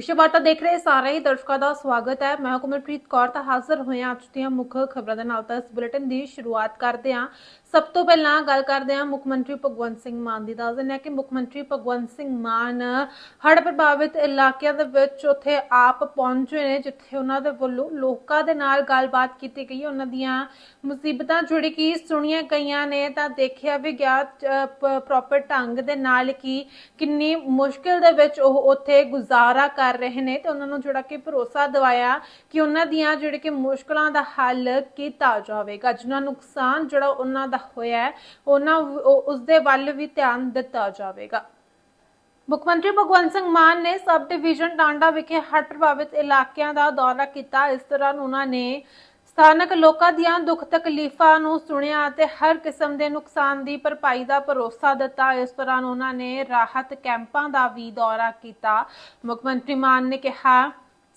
ਵਿਸ਼ੇ ਵਾਰਤਾ ਦੇਖ ਰਹੇ ਸਾਰੇ ਹੀ ਦਰਸ਼ਕਾਂ ਦਾ ਸਵਾਗਤ ਹੈ। ਮੈਂ ਕਮਲਪ੍ਰੀਤ ਕੌਰ, ਤਾਂ ਹਾਜ਼ਰ ਹੋਇਆ ਅੱਜ ਦੀਆਂ ਮੁੱਖ ਖਬਰਾਂ ਦੇ ਨਾਲ। ਤਾਂ ਇਸ ਬੁਲੇਟਿਨ ਦੀ ਸ਼ੁਰੂਆਤ ਕਰਦੇ ਹਾਂ। ਸਭ ਤੋਂ ਪਹਿਲਾਂ ਗੱਲ ਕਰਦੇ ਹਾਂ ਮੁੱਖ ਮੰਤਰੀ ਭਗਵੰਤ ਸਿੰਘ ਮਾਨ ਦੀ। ਦੱਸ ਦਿੰਦੇ ਹਾਂ ਕਿ ਮੁੱਖ ਮੰਤਰੀ ਭਗਵੰਤ ਸਿੰਘ ਮਾਨ ਹੜ੍ਹ ਪ੍ਰਭਾਵਿਤ ਇਲਾਕਿਆਂ ਦੇ ਵਿੱਚ ਉੱਥੇ ਆਪ ਪਹੁੰਚੇ ਨੇ, ਜਿੱਥੇ ਉਹਨਾਂ ਦੇ ਵੱਲੋਂ ਲੋਕਾਂ ਦੇ ਨਾਲ ਗੱਲਬਾਤ ਕੀਤੀ ਗਈ। ਉਹਨਾਂ ਦੀਆਂ ਮੁਸੀਬਤਾਂ ਜਿਹੜੀ ਕਿ ਸੁਣੀਆਂ ਗਈਆਂ ਨੇ ਤਾਂ ਦੇਖਿਆ ਵੀ ਗਿਆ ਪ੍ਰੋਪਰ ਢੰਗ ਦੇ ਨਾਲ ਕਿ ਕਿੰਨੀ ਮੁਸ਼ਕਿਲ ਦੇ ਵਿੱਚ ਉਹ ਉੱਥੇ ਗੁਜ਼ਾਰਾ ਕਰ ਰਹੇ ਨੇ। ਤੇ ਉਹਨਾਂ ਨੂੰ ਜਿਹੜਾ ਕਿ ਭਰੋਸਾ ਦਿਵਾਇਆ ਕਿ ਉਹਨਾਂ ਦੀਆਂ ਜਿਹੜੇ ਕਿ ਮੁਸ਼ਕਲਾਂ ਦਾ ਹੱਲ ਕੀਤਾ ਜਾਵੇਗਾ ਜਿਨ੍ਹਾਂ ਨੁਕਸਾਨ ਜਿਹੜਾ ਉਹਨਾਂ ਦਾ ਹੋਇਆ ਹੈ, ਉਹਨਾਂ ਉਸ ਦੇ ਵੱਲ ਵੀ ਧਿਆਨ ਦਿੱਤਾ ਜਾਵੇਗਾ। ਮੁੱਖ ਮੰਤਰੀ ਭਗਵੰਤ ਸਿੰਘ ਮਾਨ ਨੇ ਸਬ ਡਿਵੀਜ਼ਨ ਟਾਂਡਾ ਵਿਖੇ ਹੜ੍ਹ ਪ੍ਰਭਾਵਿਤ ਇਲਾਕਿਆਂ ਦਾ ਦੌਰਾ ਕੀਤਾ। ਇਸ ਦੌਰਾਨ ਉਹਨਾਂ ਨੇ ਸਥਾਨਕ ਲੋਕਾਂ ਦੀਆਂ ਦੁੱਖ ਤਕਲੀਫਾਂ ਨੂੰ ਸੁਣਿਆ ਅਤੇ ਹਰ ਕਿਸਮ ਦੇ ਨੁਕਸਾਨ ਦੀ ਭਰਪਾਈ ਦਾ ਭਰੋਸਾ ਦਿੱਤਾ। ਇਸ ਦੌਰਾਨ ਉਹਨਾਂ ਨੇ ਰਾਹਤ ਕੈਂਪਾਂ ਦਾ ਵੀ ਦੌਰਾ ਕੀਤਾ। ਮੁੱਖ ਮੰਤਰੀ ਮਾਨ ਨੇ ਕਿਹਾ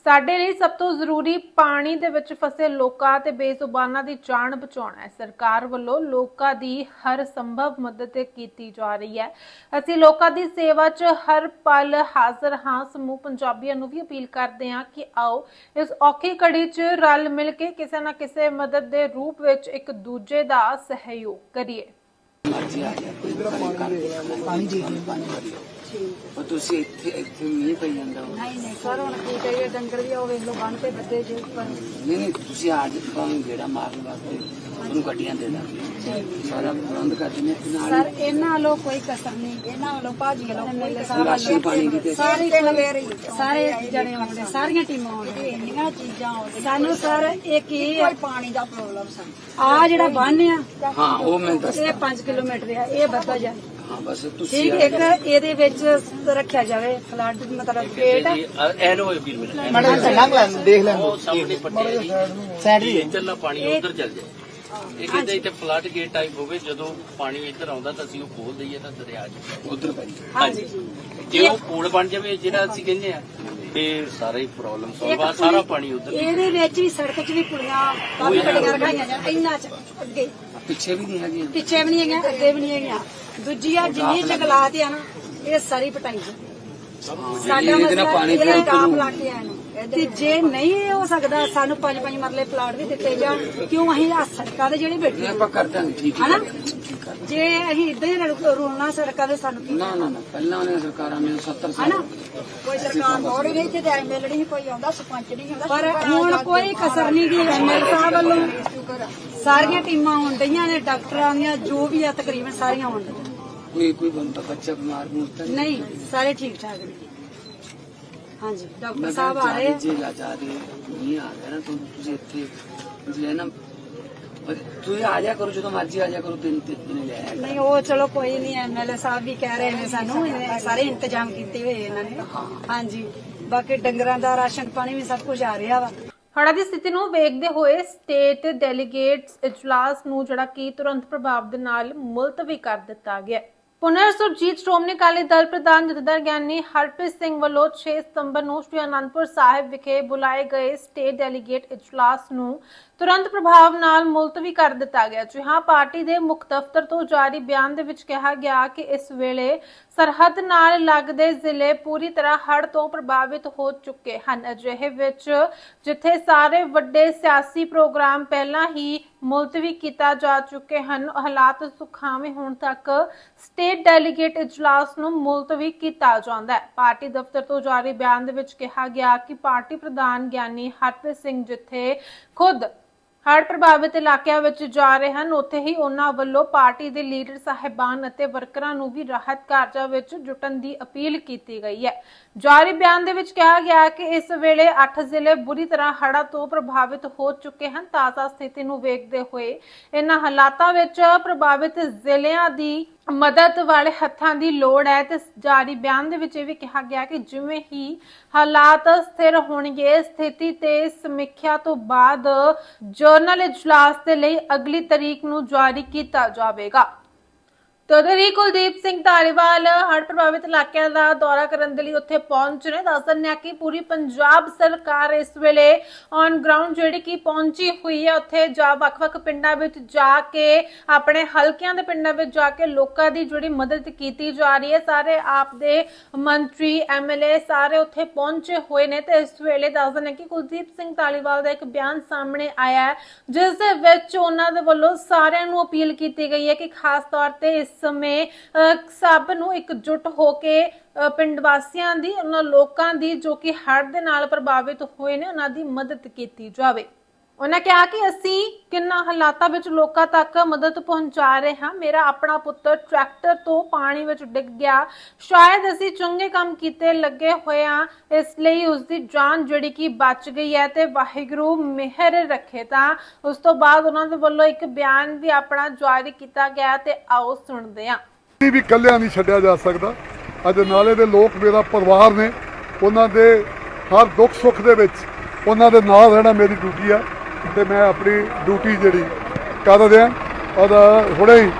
ਸਾਡੇ ਲਈ ਸਭ ਤੋਂ ਜ਼ਰੂਰੀ ਪਾਣੀ ਦੇ ਵਿੱਚ ਫਸੇ ਲੋਕਾਂ ਤੇ ਬੇਜ਼ੁਬਾਨਾਂ ਦੀ ਜਾਨ ਬਚਾਉਣਾ ਹੈ। ਸਰਕਾਰ ਵੱਲੋਂ ਲੋਕਾਂ ਦੀ ਹਰ ਸੰਭਵ ਮਦਦ ਕੀਤੀ ਜਾ ਰਹੀ ਹੈ। ਅਸੀਂ ਲੋਕਾਂ ਦੀ ਸੇਵਾ 'ਚ ਹਰ ਪਲ ਹਾਜ਼ਰ ਹਾਂ। ਸਮੂਹ ਪੰਜਾਬੀਆਂ ਨੂੰ ਵੀ ਅਪੀਲ ਕਰਦੇ ਹਾਂ ਕਿ ਆਓ ਇਸ ਔਖੀ ਘੜੀ 'ਚ ਰਲ ਮਿਲ ਕੇ ਕਿਸੇ ਨਾ ਕਿਸੇ ਮਦਦ ਦੇ ਰੂਪ ਵਿੱਚ ਇੱਕ ਦੂਜੇ ਦਾ ਸਹਿਯੋਗ ਕਰੀਏ। ਮਰਜ਼ੀ ਆ ਗਿਆ ਪਾਣੀ ਜੀ ਪਾਣੀ ਉਹ ਤੁਸੀਂ ਇੱਥੇ ਇੱਥੇ ਮੀਂਹ ਪਈ ਜਾਂਦਾ। ਨਹੀਂ ਨਹੀਂ ਸਰ ਹੁਣ ਕੀ ਕਰੀਏ? ਡੰਗਰ ਵੀ ਉਹ ਵੇਖ ਲੋ ਬੰਨ ਤੇ ਬੱਦੇ ਜੇ ਉੱਪਰ। ਨਹੀਂ ਨਹੀਂ ਤੁਸੀਂ ਆ ਜੀ ਤੁਹਾਨੂੰ ਜਿਹੜਾ ਮਾਰਨ ਵਾਸਤੇ ਉਹਨੂੰ ਗੱਡੀਆਂ ਦੇ ਦਾਂਗੇ। ਸਾਰਾ ਪ੍ਰਬੰਧ ਕਰ ਦਿੰਦੇ ਹਾਂ। ਨਾਲ ਸਰ ਇਹਨਾਂ ਵੱਲੋਂ ਕੋਈ ਕਸਰ ਨਹੀਂ ਇਹਨਾਂ ਵੱਲੋਂ ਭਾਜੀ ਵੱਲੋਂ ਕੋਈ ਕਸਰ ਰਾਸ਼ਨ ਪਾਣੀ ਦੀ ਤੇ- ਸਾਰੇ ਸਾਰੇ ਜਣੇ ਆਉਂਦੇ ਸਾਰੀਆਂ ਟੀਮਾਂ ਆਉਂਦੀਆਂ। ਇੰਨੀਆਂ ਚੀਜ਼ਾਂ ਆਉਂਦੀਆਂ। ਸਾਨੂੰ ਸਰ ਇੱਕ ਹੀ ਕੋਈ ਪਾਣੀ ਦਾ ਪ੍ਰੋਬਲਮ ਸਾਨੂੰ ਆ ਜਿਹੜਾ ਬੰਨ ਆ ਹਾਂ ਉਹ ਮੈਂ ਦੱਸ ਇਹ 5 ਕਿਲੋਮੀਟਰ ਆ ਇਹ ਵੱਧਾ ਜਾ ਹਾਂ ਬਸ ਤੁਸੀਂ ਠੀਕ ਇੱਕ ਇਹਦੇ ਵਿੱਚ ਰੱਖਿਆ ਜਾਵੇ ਫਲੱਡ ਮਤਲਬ ਗੇਟ ਐਨੋ ਵੀਰ ਮੇਰੇ ਮੈਡਮ ਲੰਘ ਲੈਣ ਦੇਖ ਲੈਣ ਉਹ ਸਾਹਮਣੇ ਪੱਟਿਆ ਜੀ ਸਾਈਡ ਇਹ ਇੱਧਰਲਾ ਪਾਣੀ ਉਧਰ ਚੱਲ ਜਾਏ। ਇਹ ਕਹਿੰਦੇ ਇੱਥੇ ਫਲੱਡ ਗੇਟ ਟਾਈਪ ਹੋਵੇ ਜਦੋਂ ਪਾਣੀ ਇੱਧਰ ਆਉਂਦਾ ਤਾਂ ਅਸੀਂ ਉਹ ਖੋਲ ਦਈਏ ਤਾਂ ਦਰਿਆ ਚ। ਉਧਰ ਪਈ ਹਾਂਜੀ। ਜੇ ਉਹ ਪੁਲ ਬਣ ਜਾਵੇ ਜਿਹੜਾ ਅਸੀਂ ਕਹਿੰਦੇ ਆ ਤੇ ਸਾਰਾ ਹੀ ਪ੍ਰੋਬਲਮ ਸੋਲਵ ਆ ਸਾਰਾ ਪਾਣੀ ਉਧਰ ਇਹਦੇ ਵਿੱਚ ਵੀ ਸੜਕ 'ਚ ਵੀ ਕੁੜੀਆਂ ਕਾਫੀ ਗੱਡੀਆਂ ਰਖਾਈਆਂ ਜਾਂ ਇੰਨਾ ਚ ਅੱਗੇ। ਪਿੱਛੇ ਵੀ ਨਹੀਂ ਹੈਗੀ ਪਿੱਛੇ ਵੀ ਨਹੀਂ ਹੈਗੀਆਂ ਅੱਗੇ ਵੀ ਨਹੀਂ ਹੈਗੀਆਂ। ਦੂਜੀ ਆ ਜਿੰਨੀ ਜੰਗਲਾਤ ਆ ਨਾ ਇਹ ਸਾਰੀ ਪਟਾਈ ਸਾਡਾ ਮਸਲਾ ਪਾਣੀ ਫਿਰ ਟਾਪ ਲਾ ਕੇ ਆਏ ਨੂੰ। ਤੇ ਜੇ ਨਹੀਂ ਹੋ ਸਕਦਾ ਸਾਨੂੰ ਪੰਜ ਪੰਜ ਮਰਲੇ ਪਲਾਟ ਵੀ ਦਿੱਤੇ ਜਾਣ ਕਿਉਂ ਅਸੀਂ ਆ ਸੜਕਾਂ ਦੇ ਜਿਹੜੇ ਬੈਠੇ ਆਪਾਂ ਕਰ ਦਾਂਗੇ ਠੀਕ ਹੈ। ਹਨਾ? ਜੇ ਅਸੀਂ ਇਦਾਂ ਹੀ ਰੋਣਾ ਸੜਕਾਂ ਦੇ ਸਾਨੂੰ ਕੀ ਨਾ ਨਾ ਨਾ ਪਹਿਲਾਂ ਉਹਨੇ ਸਰਕਾਰਾਂ ਨੇ 70 ਸਾਲ ਹਨਾ? ਕੋਈ ਸਰਕਾਰ ਥੋੜੀ ਨਹੀਂ ਤੇ ਐਮਐਲਏ ਨਹੀਂ ਕੋਈ ਆਉਂਦਾ ਸਰਪੰਚ ਨਹੀਂ ਆਉਂਦਾ ਪਰ ਹੁਣ ਕੋਈ ਕਸਰ ਨਹੀਂ ਗਈ ਐਮਐਲਏ ਸਾਹਿਬ ਵੱਲੋਂ। ਸਾਰੀਆਂ ਟੀਮਾਂ ਆਉਣ ਡਈਆਂ ਨੇ ਡਾਕਟਰਾਂ ਦੀਆਂ ਜੋ ਵੀ ਆ ਤਕਰੀਬਨ ਸਾਰੀਆਂ ਆਉਣ ਡਈਆਂ। ਕੋਈ ਕੋਈ ਬੰਦਾ ਬੱਚਾ ਬਿਮਾਰ ਮੁਰਤਾ ਨਹੀਂ। ਸਾਰੇ ਠੀਕ ਠਾਕ ਨੇ। ਹਾਂਜੀ ਡਾਕਟਰ ਸਾਹਿਬ ਆ ਰਹੇ ਆ। ਜੇ ਲਾ ਜਾ ਰਹੇ ਨਹੀਂ ਆ ਰਿਹਾ ਨਾ ਤੁਸੀਂ ਇੱਥੇ ਇਹ ਨਾ ਤੁਸੀਂ ਆ ਜਾ ਕਰੋ ਜਦੋਂ ਮਰਜ਼ੀ ਆ ਜਾ ਕਰੋ ਤਿੰਨ ਤਿੰਨ ਦਿਨ ਲੈ ਆਇਆ ਨਹੀਂ ਉਹ ਚਲੋ ਕੋਈ ਨਹੀਂ ਐਮਐਲਏ ਸਾਹਿਬ ਵੀ ਕਹਿ ਰਹੇ ਨੇ ਸਾਨੂੰ ਇਹਨੇ ਸਾਰੇ ਇੰਤਜ਼ਾਮ ਕੀਤੇ ਹੋਏ ਇਹਨਾਂ ਨੇ। ਹਾਂਜੀ ਬਾਕੀ ਡੰਗਰਾਂ ਦਾ ਰਾਸ਼ਨ ਪਾਣੀ ਵੀ ਸਭ ਕੁਝ ਆ ਰਿਹਾ ਵਾ। ਹੜ੍ਹਾਂ ਦੀ ਸਥਿਤੀ ਨੂੰ ਵੇਖਦੇ ਹੋਏ ਸਟੇਟ ਡੈਲੀਗੇਟਸ ਇਜਲਾਸ ਨੂੰ ਜਿਹੜਾ ਕਿ ਤੁਰੰਤ ਪ੍ਰਭਾਵ ਦੇ ਨਾਲ ਮੁਲਤਵੀ ਕਰ ਦਿੱਤਾ ਗਿਆ। ਪੁਨਰ ਸੁਰਜੀਤ ਸ਼੍ਰੋਮਣੀ ਅਕਾਲੀ ਦਲ ਪ੍ਰਧਾਨ ਜਥੇਦਾਰ ਗਿਆਨੀ ਹਰਪ੍ਰੀਤ ਸਿੰਘ ਵੱਲੋਂ 6 ਸਤੰਬਰ ਨੂੰ ਸ੍ਰੀ ਅਨੰਦਪੁਰ ਸਾਹਿਬ ਵਿਖੇ ਬੁਲਾਏ ਗਏ ਸਟੇਟ ਡੈਲੀਗੇਟ ਇਜਲਾਸ ਨੂੰ ਤੁਰੰਤ ਪ੍ਰਭਾਵ ਨਾਲ ਮੁਲਤਵੀ ਕਰ ਦਿੱਤਾ ਗਿਆ ਜਿਹਾਂ ਪਾਰਟੀ ਦੇ ਮੁੱਖ ਦਫ਼ਤਰ ਤੋਂ ਜਾਰੀ ਬਿਆਨ ਦੇ ਵਿੱਚ ਕਿਹਾ ਗਿਆ ਕਿ ਇਸ ਵੇਲੇ ਸਰਹੱਦ ਨਾਲ ਲੱਗਦੇ ਜ਼ਿਲ੍ਹੇ ਪੂਰੀ ਤਰ੍ਹਾਂ ਹੜ੍ਹ ਤੋਂ ਪ੍ਰਭਾਵਿਤ ਹੋ ਚੁੱਕੇ ਹਨ। ਅਜਿਹੇ ਵਿੱਚ ਜਿੱਥੇ ਸਾਰੇ ਵੱਡੇ ਸਿਆਸੀ ਪ੍ਰੋਗਰਾਮ ਪਹਿਲਾਂ ਹੀ ਮੁਲਤਵੀ ਕੀਤਾ ਜਾ ਚੁੱਕੇ ਹਨ, ਹਾਲਾਤ ਸੁਖਾਵੇਂ ਹੋਣ ਤੱਕ ਸਟੇਟ ਡੈਲੀਗੇਟ ਇਜਲਾਸ ਨੂੰ ਮੁਲਤਵੀ ਕੀਤਾ ਜਾਂਦਾ ਹੈ। ਪਾਰਟੀ ਦਫ਼ਤਰ ਤੋਂ ਜਾਰੀ ਬਿਆਨ ਦੇ ਵਿੱਚ ਕਿਹਾ ਗਿਆ ਕਿ ਪਾਰਟੀ ਪ੍ਰਧਾਨ ਗਿਆਨੀ ਹਰਪ੍ਰੀਤ ਸਿੰਘ ਜਿੱਥੇ ਖੁਦ ਹੜ੍ਹ ਪ੍ਰਭਾਵਿਤ ਇਲਾਕਿਆਂ ਵਿੱਚ ਜਾ ਰਹੇ ਹਨ। ਉੱਥੇ ਹੀ ਉਹਨਾਂ ਵੱਲੋਂ ਪਾਰਟੀ ਦੇ ਲੀਡਰ, ਸਾਹਿਬਾਨ ਅਤੇ ਵਰਕਰਾਂ ਨੂੰ ਵੀ ਰਾਹਤ ਕਾਰਜਾਂ ਵਿੱਚ ਜੁਟਣ ਦੀ ਅਪੀਲ ਕੀਤੀ ਗਈ ਹੈ। ਜਾਰੀ ਬਿਆਨ ਦੇ ਵਿੱਚ ਕਿਹਾ ਗਿਆ ਕਿ ਇਸ ਵੇਲੇ 8 ਜ਼ਿਲ੍ਹੇ ਬੁਰੀ ਤਰ੍ਹਾਂ ਹੜ੍ਹਾਂ ਤੋਂ ਪ੍ਰਭਾਵਿਤ ਹੋ ਚੁੱਕੇ ਹਨ। ਤਾਜ਼ਾ ਸਥਿਤੀ ਨੂੰ ਵੇਖਦੇ ਹੋਏ ਇਹਨਾਂ ਹਾਲਾਤਾਂ ਵਿੱਚ ਪ੍ਰਭਾਵਿਤ ਜ਼ਿਲ੍ਹਿਆਂ ਦੀ ਮਦਦ ਵਾਲੇ ਹੱਥਾਂ ਦੀ ਲੋੜ ਹੈ ਤੇ ਜਾਰੀ ਬਿਆਨ ਦੇ ਵਿੱਚ ਇਹ ਵੀ ਕਿਹਾ ਗਿਆ ਕਿ ਜਿਵੇਂ ਹੀ ਹਾਲਾਤ ਸਥਿਰ ਹੋਣਗੇ, ਸਥਿਤੀ ਤੇ ਸਮੀਖਿਆ ਤੋਂ ਬਾਅਦ ਜਰਨਲ ਇਜਲਾਸ ਦੇ ਲਈ ਅਗਲੀ ਤਰੀਕ ਨੂੰ ਜਾਰੀ ਕੀਤਾ ਜਾਵੇਗਾ। ਤੇ ਹੀ ਕੁਲਦੀਪ ਸਿੰਘ ਧਾਲੀਵਾਲ, ਹੜ੍ਹ ਪ੍ਰਭਾਵਿਤ ਇਲਾਕਿਆਂ ਦਾ ਦੌਰਾ ਕਰਨ ਦੇ ਲਈ ਉੱਥੇ ਪਹੁੰਚ ਰਹੇ। ਦੱਸ ਦਿੰਦੇ ਹਾਂ ਕਿ ਪੂਰੀ ਪੰਜਾਬ ਸਰਕਾਰ ਇਸ ਵੇਲੇ ਔਨ ਗਰਾਊਂਡ ਜਿਹੜੀ ਕਿ ਪਹੁੰਚੀ ਹੋਈ ਹੈ ਉੱਥੇ ਜਾ ਵੱਖ-ਵੱਖ ਪਿੰਡਾਂ ਵਿੱਚ ਜਾ ਕੇ, ਆਪਣੇ ਹਲਕਿਆਂ ਦੇ ਪਿੰਡਾਂ ਵਿੱਚ ਜਾ ਕੇ ਲੋਕਾਂ ਦੀ ਜਿਹੜੀ ਮਦਦ ਕੀਤੀ ਜਾ ਰਹੀ ਹੈ। ਸਾਰੇ ਆਪ ਦੇ ਮੰਤਰੀ ਐਮਐਲਏ ਸਾਰੇ ਉੱਥੇ ਪਹੁੰਚੇ ਹੋਏ ਨੇ ਤੇ ਇਸ ਵੇਲੇ ਦੱਸ ਦਿੰਦੇ ਹਾਂ ਕਿ ਕੁਲਦੀਪ ਸਿੰਘ ਧਾਲੀਵਾਲ ਦਾ ਇੱਕ ਬਿਆਨ ਸਾਹਮਣੇ ਆਇਆ ਹੈ, ਜਿਸ ਦੇ ਵਿੱਚ ਉਹਨਾਂ ਦੇ ਵੱਲੋਂ ਸਾਰਿਆਂ ਨੂੰ ਅਪੀਲ ਕੀਤੀ ਗਈ ਹੈ ਕਿ ਖਾਸ ਤੌਰ ਤੇ ਇਸ ਸਮੇਂ ਅਹ, ਸਭ ਨੂੰ ਇਕਜੁੱਟ ਹੋ ਕੇ ਪਿੰਡ ਵਾਸੀਆਂ ਦੀ ਉਹਨਾਂ ਲੋਕਾਂ ਦੀ ਜੋ ਕਿ ਹੜ੍ਹ ਦੇ ਨਾਲ ਪ੍ਰਭਾਵਿਤ ਹੋਏ ਨੇ ਉਹਨਾਂ ਦੀ ਮਦਦ ਕੀਤੀ ਜਾਵੇ। ਉਹਨਾਂ ਕਿਹਾ ਕਿ ਅਸੀਂ ਕਿੰਨਾ ਹਾਲਾਤਾਂ ਵਿੱਚ ਲੋਕਾਂ ਤੱਕ ਮਦਦ ਪਹੁੰਚਾ ਰਹੇ ਹਾਂ। ਮੇਰਾ ਆਪਣਾ ਪੁੱਤਰ ਟਰੈਕਟਰ ਤੋਂ ਪਾਣੀ ਵਿੱਚ ਡਿੱਗ ਗਿਆ। ਸ਼ਾਇਦ ਅਸੀਂ ਚੰਗੇ ਕੰਮ ਕੀਤੇ ਲੱਗੇ ਹੋਏ ਹਾਂ। ਇਸ ਲਈ ਉਸ ਦੀ ਜਾਨ ਜਿਹੜੀ ਕਿ ਬਚ ਗਈ ਹੈ ਤੇ ਵਾਹਿਗੁਰੂ ਮਿਹਰ ਰੱਖੇ ਤਾਂ ਉਸ ਤੋਂ ਬਾਅਦ ਉਹਨਾਂ ਦੇ ਵੱਲੋਂ ਇੱਕ ਬਿਆਨ ਵੀ ਆਪਣਾ ਜਾਰੀ ਕੀਤਾ ਗਿਆ ਤੇ ਆਓ ਸੁਣਦੇ ਹਾਂ। ਕਦੀ ਵੀ ਕੱਲਿਆਂ ਨਹੀਂ ਛੱਡਿਆ ਜਾ ਸਕਦਾ। ਅੱਜ ਨਾਲੇ ਦੇ ਲੋਕ ਮੇਰਾ ਪਰਿਵਾਰ ਨੇ, ਉਹਨਾਂ ਦੇ ਹਰ ਦੁੱਖ ਸੁੱਖ ਦੇ ਵਿੱਚ ਉਹਨਾਂ ਦੇ ਨਾਲ ਰਹਿਣਾ ਮੇਰੀ ਡਿਊਟੀ ਆ। ਤੇ ਮੈਂ ਆਪਣੀ ਡਿਊਟੀ ਜਿਹੜੀ ਕਰ ਰਿਹਾ ਔਰ ਹੁਣੇ ਹੀ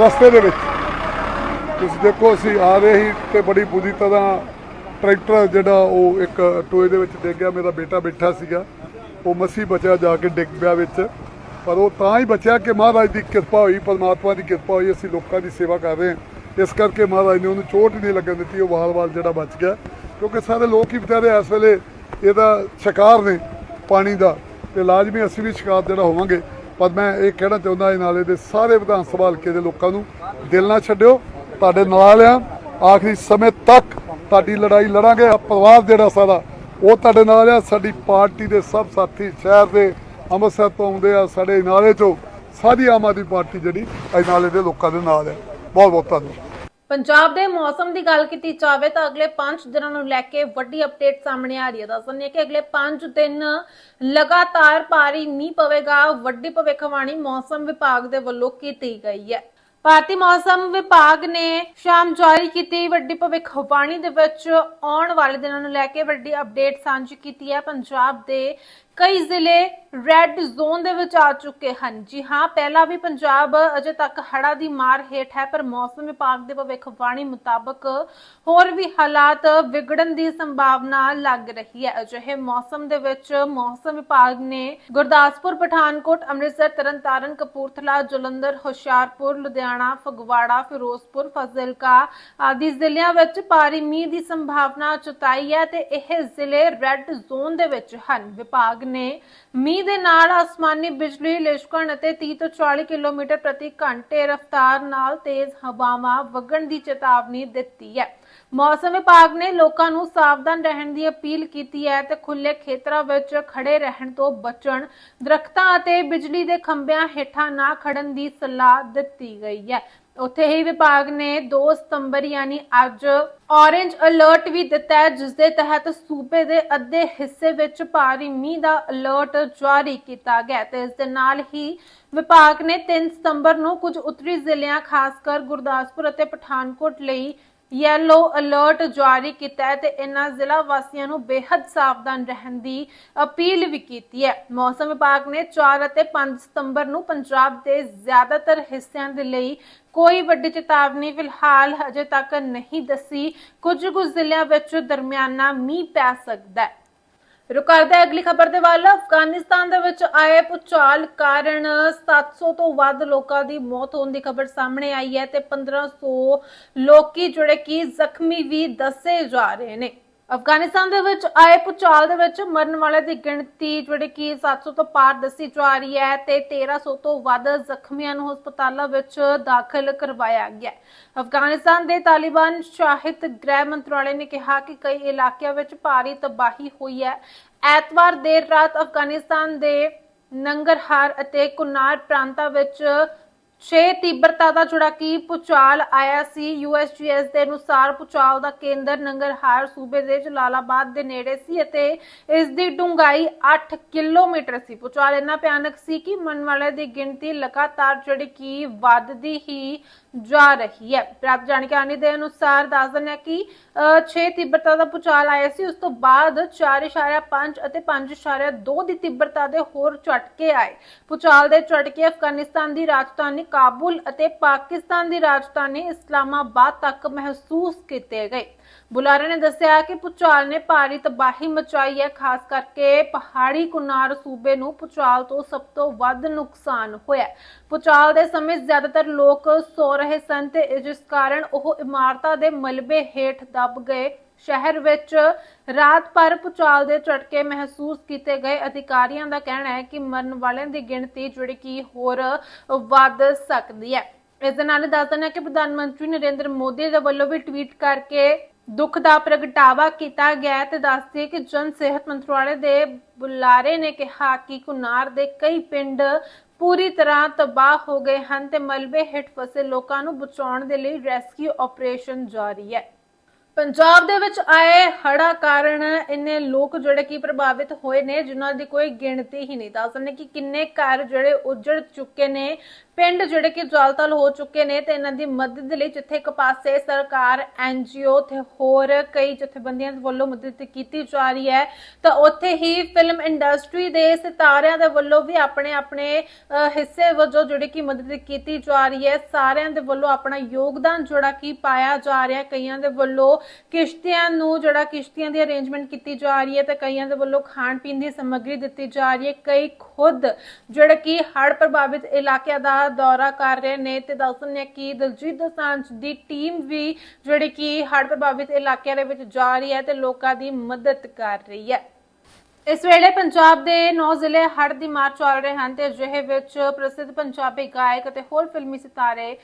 ਰਸਤੇ ਦੇ ਵਿੱਚ। ਤੁਸੀਂ ਦੇਖੋ, ਅਸੀਂ ਆ ਰਹੇ ਸੀ ਤੇ ਬੜੀ ਬੁਰੀ ਤਰ੍ਹਾਂ ਟਰੈਕਟਰ ਜਿਹੜਾ ਉਹ ਇੱਕ ਟੋਏ ਦੇ ਵਿੱਚ ਡਿੱਗ ਗਿਆ, ਮੇਰਾ ਬੇਟਾ ਬੈਠਾ ਸੀਗਾ। ਉਹ ਮਸੀ ਬਚਿਆ ਜਾ ਕੇ ਡਿੱਗ ਪਿਆ ਵਿੱਚ। ਪਰ ਉਹ ਤਾਂ ਹੀ ਬਚਿਆ ਕਿ ਮਹਾਰਾਜ ਦੀ ਕਿਰਪਾ ਹੋਈ, ਪਰਮਾਤਮਾ ਦੀ ਕਿਰਪਾ ਹੋਈ, ਅਸੀਂ ਲੋਕਾਂ ਦੀ ਸੇਵਾ ਕਰ ਰਹੇ ਹਾਂ। ਇਸ ਕਰਕੇ ਮਹਾਰਾਜ ਨੇ ਉਹਨੂੰ ਚੋਟ ਹੀ ਨਹੀਂ ਲੱਗਣ ਦਿੱਤੀ, ਉਹ ਵਾਲ-ਵਾਲ ਜਿਹੜਾ ਬਚ ਗਿਆ। ਕਿਉਂਕਿ ਸਾਰੇ ਲੋਕ ਹੀ ਬਚਾਰੇ ਇਸ ਵੇਲੇ ਇਹਦਾ ਸ਼ਿਕਾਰ ਨੇ ਪਾਣੀ ਦਾ। ਤੇ ਲਾਜ਼ਮੀ ਅਸੀਂ ਵੀ ਸ਼ਿਕਾਰ ਜਿਹੜਾ ਹੋਵਾਂਗੇ। ਪਰ ਮੈਂ ਇਹ ਕਹਿਣਾ ਚਾਹੁੰਦਾ ਇਹ ਨਾਲੇ ਦੇ ਸਾਰੇ ਵਿਧਾਨ ਸਭਾ ਹਲਕੇ ਦੇ ਲੋਕਾਂ ਨੂੰ, ਦਿਲ ਨਾ ਛੱਡਿਓ, ਤੁਹਾਡੇ ਨਾਲ ਆ, ਆਖਰੀ ਸਮੇਂ ਤੱਕ ਤੁਹਾਡੀ ਲੜਾਈ ਲੜਾਂਗੇ ਪਰਿਵਾਰ ਜਿਹੜਾ ਸਾਡਾ ਉਹ ਤੁਹਾਡੇ ਨਾਲ ਆ, ਸਾਡੀ ਪਾਰਟੀ ਦੇ ਸਭ ਸਾਥੀ ਸ਼ਹਿਰ ਦੇ, ਅੰਮ੍ਰਿਤਸਰ ਤੋਂ ਆਉਂਦੇ ਆ, ਸਾਡੇ ਨਾਲੇ ਚੋਂ ਸਾਡੀ ਆਮ ਆਦਮੀ ਪਾਰਟੀ ਜਿਹੜੀ ਅੱਜ ਨਾਲੇ ਦੇ ਲੋਕਾਂ ਦੇ ਨਾਲ ਆ। ਬਹੁਤ ਬਹੁਤ ਧੰਨਵਾਦ। ਪੰਜਾਬ ਦੇ ਮੌਸਮ ਦੀ ਗੱਲ ਕੀਤੀ ਜਾਵੇ ਤਾਂ ਅਗਲੇ 5 ਦਿਨਾਂ ਨੂੰ ਲੈ ਕੇ ਵੱਡੀ ਅਪਡੇਟ ਸਾਹਮਣੇ ਆ ਰਹੀ ਹੈ। ਦੱਸਣ ਹੈ ਕਿ ਅਗਲੇ 5 ਦਿਨ ਲਗਾਤਾਰ ਭਾਰੀ ਮੀਂਹ ਪਵੇਗਾ। ਵੱਡੀ ਭਵਿੱਖਬਾਣੀ ਮੌਸਮ ਵਿਭਾਗ ਦੇ ਵੱਲੋਂ ਕੀਤੀ ਗਈ ਹੈ। ਭਾਰਤੀ ਮੌਸਮ ਵਿਭਾਗ ਨੇ ਸ਼ਾਮ ਜਾਰੀ ਕੀਤੀ ਵੱਡੀ ਭਵਿੱਖਬਾਣੀ ਦੇ ਵਿੱਚ ਆਉਣ ਵਾਲੇ ਦਿਨਾਂ ਨੂੰ ਲੈ ਕੇ ਵੱਡੀ ਅਪਡੇਟ ਸਾਂਝੀ ਕੀਤੀ ਹੈ। ਪੰਜਾਬ ਦੇ ਕਈ ਜ਼ਿਲ੍ਹੇ ਰੈੱਡ ਜ਼ੋਨ ਦੇ ਵਿੱਚ ਆ ਚੁੱਕੇ ਹਨ। ਜੀ ਹਾਂ, ਪਹਿਲਾਂ ਵੀ ਪੰਜਾਬ ਅਜੇ ਤੱਕ ਹੜਾ ਦੀ ਮਾਰ ਹੇਠ ਹੈ, ਪਰ ਮੌਸਮ ਵਿਭਾਗ ਦੇ ਭਵਿੱਖਬਾਣੀ ਮੁਤਾਬਕ ਹੋਰ ਵੀ ਹਾਲਾਤ ਵਿਗੜਨ ਦੀ ਸੰਭਾਵਨਾ ਲੱਗ ਰਹੀ ਹੈ। ਅਜਿਹੇ ਮੌਸਮ ਦੇ ਵਿੱਚ ਮੌਸਮ ਵਿਭਾਗ ਨੇ ਗੁਰਦਾਸਪੁਰ, ਪਠਾਨਕੋਟ, ਅੰਮ੍ਰਿਤਸਰ, ਤਰਨਤਾਰਨ, ਕਪੂਰਥਲਾ, ਜਲੰਧਰ, ਹੁਸ਼ਿਆਰਪੁਰ, ਲੁਧਿਆਣਾ, ਫਗਵਾੜਾ, ਫਿਰੋਜ਼ਪੁਰ, ਫਾਜ਼ਿਲਕਾ ਆਦਿ ਜ਼ਿਲ੍ਹਿਆਂ ਵਿੱਚ ਭਾਰੀ ਮੀਂਹ ਦੀ ਸੰਭਾਵਨਾ ਜਤਾਈ ਹੈ ਤੇ ਇਹ ਜ਼ਿਲ੍ਹੇ ਰੈੱਡ ਜ਼ੋਨ ਦੇ ਵਿੱਚ ਹਨ। ਵਿਭਾਗ ਨੇ ਮੀਂਹ ਦੇ ਨਾਲ ਅਸਮਾਨੀ ਬਿਜਲੀ, ਲਿਸ਼ਕਣ ਅਤੇ 30 ਤੋਂ 40 ਕਿਲੋਮੀਟਰ ਪ੍ਰਤੀ ਘੰਟੇ ਰਫ਼ਤਾਰ ਨਾਲ ਤੇਜ਼ ਹਵਾਵਾਂ ਵਗਣ ਦੀ ਚੇਤਾਵਨੀ ਦਿੱਤੀ ਹੈ। ਮੌਸਮ ਵਿਭਾਗ ਨੇ ਲੋਕਾਂ ਨੂੰ ਸਾਵਧਾਨ ਰਹਿਣ ਦੀ ਅਪੀਲ ਕੀਤੀ ਹੈ ਤੇ ਖੁੱਲੇ ਖੇਤਰਾਂ ਵਿੱਚ ਖੜੇ ਰਹਿਣ ਤੋਂ ਬਚਣ, ਦਰਖਤਾਂ ਅਤੇ ਬਿਜਲੀ ਦੇ ਖੰਭਿਆਂ ਹੇਠਾਂ ਨਾ ਖੜਨ ਦੀ ਸਲਾਹ ਦਿੱਤੀ ਗਈ ਹੈ। ਉੱਥੇ ਹੀ ਵਿਭਾਗ ਨੇ 2 ਸਤੰਬਰ ਯਾਨੀ ਅੱਜ ਔਰੇਂਜ ਅਲਰਟ ਵੀ ਦਿੱਤਾ ਹੈ ਜਿਸ ਦੇ ਤਹਿਤ ਸੂਬੇ ਦੇ ਅੱਧੇ ਹਿੱਸੇ ਵਿੱਚ ਭਾਰੀ ਮੀਂਹ ਦਾ ਅਲਰਟ ਜਾਰੀ ਕੀਤਾ ਗਿਆ ਤੇ ਇਸ ਦੇ ਨਾਲ ਹੀ ਵਿਭਾਗ ਨੇ 3 ਸਤੰਬਰ ਨੂੰ ਕੁਝ ਉੱਤਰੀ ਜ਼ਿਲ੍ਹਿਆਂ ਖਾਸ ਕਰ ਗੁਰਦਾਸਪੁਰ ਅਤੇ ਪਠਾਨਕੋਟ ਲਈ ਯੈਲੋ ਅਲਰਟ ਜਾਰੀ ਕੀਤਾ ਹੈ ਤੇ ਇਹਨਾਂ ਜ਼ਿਲ੍ਹਾ ਵਾਸੀਆਂ ਨੂੰ ਬੇहद ਸਾਵਧਾਨ ਰਹਿਣ ਦੀ ਅਪੀਲ ਵੀ ਕੀਤੀ ਹੈ। ਮੌਸਮ ਵਿਭਾਗ ਨੇ 4 ਅਤੇ 5 ਸਤੰਬਰ ਨੂੰ ਪੰਜਾਬ ਦੇ ਜ਼ਿਆਦਾਤਰ ਹਿੱਸਿਆਂ ਦੇ ਲਈ ਕੋਈ ਵੱਡੀ ਚੇਤਾਵਨੀ ਫਿਲਹਾਲ ਅਜੇ ਤੱਕ ਨਹੀਂ ਦੱਸੀ। ਕੁਝ ਕੁ ਜ਼ਿਲ੍ਹਿਆਂ ਵਿੱਚ ਦਰਮਿਆਨਾ ਮੀਂਹ ਪੈ ਸਕਦਾ ਹੈ। ਰੁਕ ਕਰਦੇ ਅਗਲੀ ਖਬਰ ਦੇ ਵੱਲ। ਅਫਗਾਨਿਸਤਾਨ ਦੇ ਵਿੱਚ ਆਏ ਭੂਚਾਲ ਕਾਰਨ 700 ਤੋਂ ਵੱਧ ਲੋਕਾਂ ਦੀ ਮੌਤ ਹੋਣ ਦੀ ਖਬਰ ਸਾਹਮਣੇ ਆਈ ਹੈ ਤੇ 1500 ਲੋਕੀ ਜਿਹੜੇ ਕਿ ਜ਼ਖਮੀ ਵੀ ਦੱਸੇ ਜਾ ਰਹੇ ਨੇ। ਅਫਗਾਨਿਸਤਾਨ ਦੇ ਵਿੱਚ ਆਏ ਭੂਚਾਲ ਦੇ ਵਿੱਚ ਮਰਨ ਵਾਲੇ ਦੀ ਗਿਣਤੀ ਜਿਹੜੀ ਕਿ 700 ਤੋਂ ਪਾਰ ਦੱਸੀ ਜਾ ਰਹੀ ਹੈ ਤੇ 1300 ਤੋਂ ਵੱਧ ਜ਼ਖਮੀਆਂ ਨੂੰ ਹਸਪਤਾਲਾਂ ਵਿੱਚ ਦਾਖਲ ਕਰਵਾਇਆ ਗਿਆ ਅਫਗਾਨਿਸਤਾਨ ਦੇ ਤਾਲਿਬਾਨ ਸ਼ਾਹਿਤ ਗ੍ਰਹਿ ਮੰਤਰਾਲੇ ਨੇ ਕਿਹਾ ਕਿ ਕਈ ਇਲਾਕਿਆਂ ਵਿੱਚ ਭਾਰੀ ਤਬਾਹੀ ਹੋਈ ਹੈ। ਐਤਵਾਰ ਦੇਰ ਰਾਤ ਅਫਗਾਨਿਸਤਾਨ ਦੇ ਨੰਗਰਹਾਰ ਅਤੇ ਕੁਨਾਰ ਪ੍ਰਾਂਤਾਂ ਵਿੱਚ 6 ਤੀਬਰਤਾ ਦਾ ਜਿਹੜਾ ਕਿ ਭੂਚਾਲ ਆਇਆ ਸੀ? ਯੂਐਸਜੀਐਸ ਦੇ ਅਨੁਸਾਰ ਭੂਚਾਲ ਦਾ ਕੇਂਦਰ ਨੰਗਰਹਾਰ ਸੂਬੇ ਦੇ ਜਲਾਲਾਬਾਦ ਦੇ ਨੇੜੇ ਸੀ ਅਤੇ ਇਸ ਦੀ ਡੂੰਘਾਈ 8 ਕਿਲੋਮੀਟਰ ਸੀ। ਭੂਚਾਲ ਇੰਨਾ ਭਿਆਨਕ ਸੀ ਕਿ ਮਰਨ ਵਾਲੇ ਦੀ ਗਿਣਤੀ ਲਗਾਤਾਰ ਜਿਹੜੀ ਕਿ ਵੱਧਦੀ ਹੀ ਜਾ ਰਹੀ ਹੈ। ਪ੍ਰਾਪਤ ਜਾਣਕਾਰੀ ਦੇ ਅਨੁਸਾਰ ਦੱਸ ਦਿੰਦੇ ਕਿ 6 ਤੀਬਰਤਾ ਦਾ ਭੂਚਾਲ ਆਇਆ ਸੀ। ਉਸ ਤੋਂ ਬਾਅਦ 4.5 ਅਤੇ 5.2 ਦੀ ਤੀਬਰਤਾ ਦੇ ਹੋਰ ਝਟਕੇ ਆਏ। ਭੂਚਾਲ ਦੇ ਝਟਕੇ ਅਫਗਾਨਿਸਤਾਨ ਦੀ ਰਾਜਧਾਨੀ ਕਾਬੁਲ ਅਤੇ ਪਾਕਿਸਤਾਨ ਦੀ ਰਾਜਧਾਨੀ ਇਸਲਾਮਾਬਾਦ ਤੱਕ ਮਹਿਸੂਸ ਕੀਤੇ ਗਏ। ਬੁਲਾਰੇ ਨੇ ਦੱਸਿਆ ਕਿ ਭੂਚਾਲ ਨੇ ਭਾਰੀ ਤਬਾਹੀ ਮਚਾਈ ਹੈ, ਖਾਸ ਕਰਕੇ ਪਹਾੜੀ ਕੁਨਾਰ ਸੂਬੇ ਨੂੰ ਭੂਚਾਲ ਤੋਂ ਸਭ ਤੋਂ ਵੱਧ ਨੁਕਸਾਨ ਹੋਇਆ ਹੈ। ਭੂਚਾਲ ਦੇ ਸਮੇਂ ਜ਼ਿਆਦਾਤਰ ਲੋਕ ਸੋ ਰਹੇ ਸਨ ਤੇ ਜਿਸ ਕਾਰਨ ਉਹ ਇਮਾਰਤਾਂ ਦੇ ਮਲਬੇ ਹੇਠ ਦਬ ਗਏ। ਸ਼ਹਿਰ ਵਿੱਚ ਰਾਤ ਭਰ ਭੂਚਾਲ ਦੇ ਝਟਕੇ ਮਹਿਸੂਸ ਕੀਤੇ ਗਏ। ਅਧਿਕਾਰੀਆਂ ਦਾ ਕਹਿਣਾ ਹੈ ਕਿ ਮਰਨ ਵਾਲਿਆਂ ਦੀ ਗਿਣਤੀ ਜਿਹੜੀ ਕਿ ਹੋਰ ਵੱਧ ਸਕਦੀ ਹੈ। ਇਸ ਦੇ ਨਾਲ ਹੀ ਦੱਸ ਦਿੰਦੇ ਕਿ ਪ੍ਰਧਾਨ ਮੰਤਰੀ ਨਰਿੰਦਰ ਮੋਦੀ ਦੇ ਵੱਲੋਂ ਵੀ ਟਵੀਟ ਕਰਕੇ ਦੁੱਖ ਦਾ ਪ੍ਰਗਟਾਵਾ ਕੀਤਾ ਗਿਆ ਤੇ ਦੱਸਦੇ ਕਿ ਜਨ ਸਿਹਤ ਮੰਤਰਾਲੇ ਦੇ ਬੁਲਾਰੇ ਨੇ ਕਿਹਾ ਕਿ ਕੁਨਾਰ ਦੇ ਕਈ ਪਿੰਡ ਪੂਰੀ ਤਰ੍ਹਾਂ ਤਬਾਹ ਹੋ ਗਏ ਹਨ ਤੇ ਮਲਬੇ ਹੇਠ ਫਸੇ ਲੋਕਾਂ ਨੂੰ ਬਚਾਉਣ ਦੇ ਲਈ ਰੈਸਕਿਊ ਆਪਰੇਸ਼ਨ ਜਾਰੀ ਹੈ। ਪੰਜਾਬ ਦੇ ਵਿੱਚ ਆਏ ਹੜਾ ਕਾਰਨ ਇੰਨੇ ਲੋਕ ਜਿਹੜੇ ਕਿ ਪ੍ਰਭਾਵਿਤ ਹੋਏ ਨੇ, ਜਿਨ੍ਹਾਂ ਦੀ ਕੋਈ ਗਿਣਤੀ ਹੀ ਨਹੀਂ। ਦੱਸ ਸਕਦੇ ਕਿ ਕਿੰਨੇ ਘਰ ਜਿਹੜੇ ਉਜੜ ਚੁੱਕੇ ਨੇ ਪਿੰਡ ਜਿਹੜੇ ਕਿ ਜਲਤਲ ਹੋ ਚੁੱਕੇ ਨੇ ਤੇ ਇਹਨਾਂ ਦੀ ਮਦਦ ਲਈ ਜਿੱਥੇ ਇੱਕ ਪਾਸੇ ਸਰਕਾਰ ਐਨਜੀਓ ਤੇ ਹੋਰ ਕਈ ਜਥੇਬੰਦੀਆਂ ਵੱਲੋਂ ਮਦਦ ਕੀਤੀ ਜਾ ਰਹੀ ਹੈ, ਤਾਂ ਉੱਥੇ ਹੀ ਫਿਲਮ ਇੰਡਸਟਰੀ ਦੇ ਸਿਤਾਰਿਆਂ ਦੇ ਵੱਲੋਂ ਵੀ ਆਪਣੇ ਆਪਣੇ ਹਿੱਸੇ ਵਜੋਂ ਜਿਹੜੀ ਕਿ ਮਦਦ ਕੀਤੀ ਜਾ ਰਹੀ ਹੈ, ਸਾਰਿਆਂ ਦੇ ਵੱਲੋਂ ਆਪਣਾ ਯੋਗਦਾਨ ਜਿਹੜਾ ਕਿ ਪਾਇਆ ਜਾ ਰਿਹਾ, ਕਈਆਂ ਦੇ ਵੱਲੋਂ ਕਿਸ਼ਤੀਆਂ ਨੂੰ ਜਿਹੜਾ ਕਿਸ਼ਤੀਆਂ ਦੀ ਅਰੇਂਜਮੈਂਟ ਕੀਤੀ ਜਾ ਰਹੀ ਹੈ ਤੇ ਕਈਆਂ ਦੇ ਵੱਲੋਂ ਖਾਣ ਪੀਣ ਦੀ ਸਮੱਗਰੀ ਦਿੱਤੀ ਜਾ ਰਹੀ ਹੈ, ਕਈ ਖੁਦ ਜਿਹੜੇ ਕਿ ਹੜ੍ਹ ਪ੍ਰਭਾਵਿਤ ਇਲਾਕਿਆਂ ਦਾ ਦੌਰਾ ਕਰ ਰਹੇ ਨੇ ਤੇ ਦੱਸ ਦਿੰਦੇ ਕਿ ਦਲਜੀਤ ਦੋਸਾਂਝ ਦੀ ਟੀਮ ਵੀ ਜਿਹੜੀ ਕਿ ਹੜ੍ਹ ਪ੍ਰਭਾਵਿਤ ਇਲਾਕਿਆਂ ਦੇ ਵਿੱਚ ਜਾ ਰਹੀ ਹੈ ਤੇ ਲੋਕਾਂ ਦੀ ਮਦਦ ਕਰ ਰਹੀ ਹੈ। ਇਸ ਵੇਲੇ ਪੰਜਾਬ ਦੇ 9 ਜ਼ਿਲ੍ਹੇ ਹੜ੍ਹ ਦੀ ਮਾਰ ਚੱਲ ਰਹੇ ਹਨ ਤੇ ਅਜਿਹੇ ਵਿੱਚ ਪ੍ਰਸਿੱਧ ਪੰਜਾਬੀ ਗਾਇਕ ਅਤੇ ਹੋਰ ਫਿਲਮੀ ਸਿਤਾਰੇ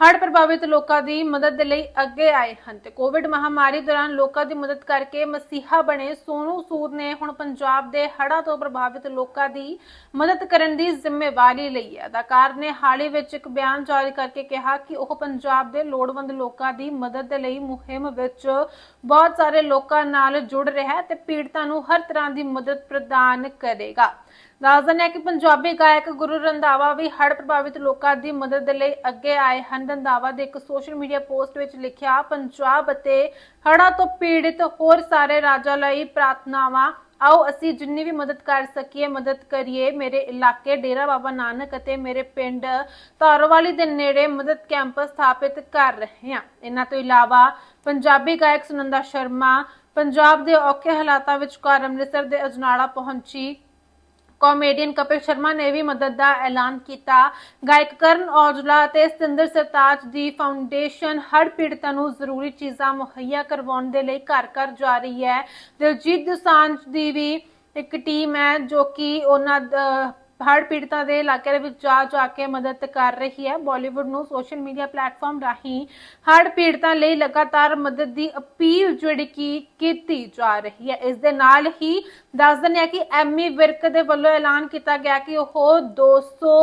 ਹੜ੍ਹ ਪ੍ਰਭਾਵਿਤ ਲੋਕਾਂ ਦੀ ਮਦਦ ਦੇ ਲਈ ਅੱਗੇ ਆਏ ਹਨ ਤੇ ਕੋਵਿਡ ਮਹਾਮਾਰੀ ਦੌਰਾਨ ਲੋਕਾਂ ਦੀ ਮਦਦ ਕਰਕੇ ਮਸੀਹਾ ਬਣੇ ਸੋਨੂ ਸੂਦ ਨੇ ਹੁਣ ਪੰਜਾਬ ਦੇ ਹੜ੍ਹਾਂ ਤੋਂ ਪ੍ਰਭਾਵਿਤ ਲੋਕਾਂ ਦੀ ਮਦਦ ਕਰਨ ਦੀ ਜ਼ਿੰਮੇਵਾਰੀ ਲਈ ਹੈ ਅਦਾਕਾਰ ਨੇ ਹਾਲ ਹੀ ਵਿੱਚ ਇੱਕ ਬਿਆਨ ਜਾਰੀ ਕਰਕੇ ਕਿਹਾ ਕਿ ਉਹ ਪੰਜਾਬ ਦੇ ਲੋੜਵੰਦ ਲੋਕਾਂ ਦੀ ਮਦਦ ਦੇ ਲਈ ਮੁਹਿੰਮ ਵਿੱਚ ਬਹੁਤ ਸਾਰੇ ਲੋਕਾਂ ਨਾਲ ਜੁੜ ਰਿਹਾ ਹੈ ਤੇ ਪੀੜਤਾਂ ਨੂੰ ਹਰ ਤਰ੍ਹਾਂ ਦੀ ਮਦਦ ਪ੍ਰਦਾਨ ਕਰੇਗਾ। ਦੱਸ ਦਿੰਦੇ ਹਾਂ ਕਿ ਪੰਜਾਬੀ ਗਾਇਕ ਗੁਰੂ ਰੰਧਾਵਾ ਵੀ ਹੜ੍ਹ ਪ੍ਰਭਾਵਿਤ ਲੋਕਾਂ ਦੀ ਮਦਦ ਦੇ ਲਈ ਅੱਗੇ ਆਏ ਹਨ। ਰੰਧਾਵਾ ਦੇ ਇੱਕ ਸੋਸ਼ਲ ਮੀਡੀਆ ਪੋਸਟ ਵਿੱਚ ਲਿਖਿਆ, ਪੰਜਾਬ ਅਤੇ ਹੜ੍ਹਾਂ ਤੋਂ ਪੀੜਿਤ ਹੋਰ ਸਾਰੇ ਰਾਜਾਂ ਲਈ ਪ੍ਰਾਰਥਨਾਵਾਂ, ਆਓ ਅਸੀਂ ਜਿੰਨੀ ਵੀ ਮਦਦ ਕਰ ਸਕੀਏ, ਮਦਦ ਕਰੀਏ। ਮੇਰੇ ਇਲਾਕੇ ਡੇਰਾ ਬਾਬਾ ਨਾਨਕ ਅਤੇ ਮੇਰੇ ਪਿੰਡ ਧਾਰੋਵਾਲੀ ਦੇ ਨੇੜੇ ਮਦਦ ਕੈਂਪ ਸਥਾਪਿਤ ਕਰ ਰਹੇ ਹਾਂ। ਇਹਨਾਂ ਤੋਂ ਇਲਾਵਾ ਪੰਜਾਬੀ ਗਾਇਕ ਸੁਨੰਦਾ ਸ਼ਰਮਾ, ਪੰਜਾਬ ਦੇ ਔਖੇ ਹਾਲਾਤਾਂ ਵਿਚਕਾਰ ਅੰਮ੍ਰਿਤਸਰ ਦੇ ਅਜਨਾਲਾ ਪਹੁੰਚੀ। ਕਾਮੇਡੀਅਨ ਕਪਿਲ ਸ਼ਰਮਾ ਨੇ ਵੀ ਮਦਦ ਦਾ ਐਲਾਨ ਕੀਤਾ। ਗਾਇਕ ਕਰਨ ਔਜਲਾ ਅਤੇ ਸਤਿੰਦਰ ਸਰਤਾਜ ਦੀ ਫਾਊਂਡੇਸ਼ਨ ਹੜ੍ਹ ਪੀੜਤਾਂ ਨੂੰ ਜ਼ਰੂਰੀ ਚੀਜ਼ਾਂ ਮੁਹੱਈਆ ਕਰਵਾਉਣ ਦੇ ਲਈ ਘਰ ਘਰ ਜਾ ਰਹੀ ਹੈ। ਦਿਲਜੀਤ ਦੋਸਾਂਝ ਦੀ ਵੀ ਇੱਕ ਟੀਮ ਹੈ ਜੋ ਕਿ ਉਹਨਾਂ ਹੜ ਪੀੜਤਾਂ ਦੇ ਇਲਾਕੇ ਦੇ ਵਿੱਚ ਜਾ ਜਾ ਕੇ ਮਦਦ ਕਰ ਰਹੀ ਹੈ। ਬਾਲੀਵੁੱਡ ਨੂੰ ਸੋਸ਼ਲ ਮੀਡੀਆ ਪਲੇਟਫਾਰਮ ਰਾਹੀਂ ਹੜ੍ਹ ਪੀੜਤਾਂ ਲਈ ਲਗਾਤਾਰ ਮਦਦ ਦੀ ਅਪੀਲ ਜਿਹੜੀ ਕਿ ਕੀਤੀ ਜਾ ਰਹੀ ਹੈ। ਇਸ ਦੇ ਨਾਲ ਹੀ ਦੱਸ ਦਿੰਦੇ ਹਾਂ ਕਿ ਐਮੀ ਵਿਰਕ ਦੇ ਵੱਲੋਂ ਐਲਾਨ ਕੀਤਾ ਗਿਆ ਕਿ ਉਹ 200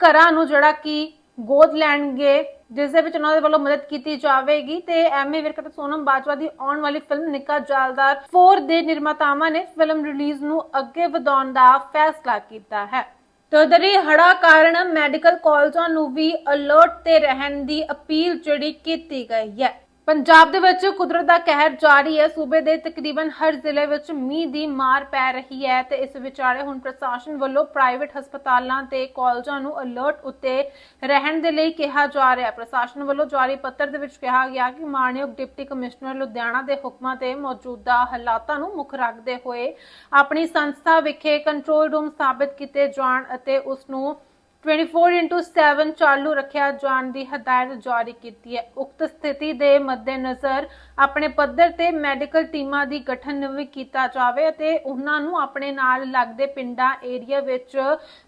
ਘਰਾਂ ਨੂੰ ਜਿਹੜਾ ਕਿ ਗੋਦ ਲੈਣਗੇ, ਜਿਸ ਦੇ ਵਿੱਚ ਉਹਨਾਂ ਦੇ ਵੱਲੋਂ ਮਦਦ ਕੀਤੀ ਜਾਵੇਗੀ। ਤੇ ਐਮੀ ਵਿਰਕ ਤੇ ਸੋਨਮ ਬਾਜਵਾ ਦੀ ਆਉਣ ਵਾਲੀ ਫਿਲਮ ਨਿੱਕਾ ਜਾਲਦਾਰ 4 ਦੇ ਨਿਰਮਾਤਾਵਾਂ ਨੇ ਫਿਲਮ ਰਿਲੀਜ਼ ਨੂੰ ਅੱਗੇ ਵਧਾਉਣ ਦਾ ਫੈਸਲਾ ਕੀਤਾ ਹੈ। ਤਦਰੀ ਹੜਾ ਕਾਰਨ ਮੈਡੀਕਲ ਕਾਲਜਾਂ ਨੂੰ ਵੀ ਅਲਰਟ ਤੇ ਰਹਿਣ ਦੀ ਅਪੀਲ ਜਿਹੜੀ ਕੀਤੀ ਗਈ ਹੈ। ਪੰਜਾਬ ਦੇ ਵਿੱਚ ਕੁਦਰਤ ਦਾ ਕਹਿਰ ਜਾਰੀ ਹੈ। ਸੂਬੇ ਦੇ ਤਕਰੀਬਨ ਹਰ ਜ਼ਿਲ੍ਹੇ ਵਿੱਚ ਮੀਂਹ ਦੀ ਮਾਰ ਪੈ ਰਹੀ ਹੈ ਤੇ ਇਸ ਵਿਚਾਲੇ ਹੁਣ ਪ੍ਰਸ਼ਾਸਨ ਵੱਲੋਂ ਪ੍ਰਾਈਵੇਟ ਹਸਪਤਾਲਾਂ ਤੇ ਕਾਲਜਾਂ ਨੂੰ ਅਲਰਟ ਉੱਤੇ ਰਹਿਣ ਦੇ ਲਈ ਕਿਹਾ ਜਾ ਰਿਹਾ ਹੈ। ਪ੍ਰਸ਼ਾਸਨ ਵੱਲੋਂ ਜਾਰੀ ਪੱਤਰ ਦੇ ਵਿੱਚ ਕਿਹਾ ਗਿਆ ਕਿ ਮਾਨਯੋਗ ਡਿਪਟੀ ਕਮਿਸ਼ਨਰ ਲੁਧਿਆਣਾ ਦੇ ਹੁਕਮਾਂ ਤੇ ਮੌਜੂਦਾ ਹਾਲਾਤਾਂ ਨੂੰ ਮੁੱਖ ਰੱਖਦੇ ਹੋਏ ਆਪਣੀ ਸੰਸਥਾ ਵਿਖੇ ਕੰਟਰੋਲ ਰੂਮ ਸਥਾਪਿਤ ਕੀਤੇ ਜਾਣ ਅਤੇ ਉਸ ਨੂੰ 24/7 ਚਾਲੂ ਰੱਖਿਆ ਜਾਣ ਦੀ ਹਦਾਇਤ ਜਾਰੀ ਕੀਤੀ ਹੈ। ਉਕਤ ਸਥਿਤੀ ਦੇ ਮੱਦੇਨਜ਼ਰ ਆਪਣੇ ਪੱਧਰ ਤੇ ਮੈਡੀਕਲ ਟੀਮਾਂ ਦੀ ਗਠਨ ਵੀ ਕੀਤਾ ਜਾਵੇ ਅਤੇ ਉਹਨਾਂ ਨੂੰ ਆਪਣੇ ਨਾਲ ਲੱਗਦੇ ਪਿੰਡਾਂ, ਏਰੀਆ ਵਿੱਚ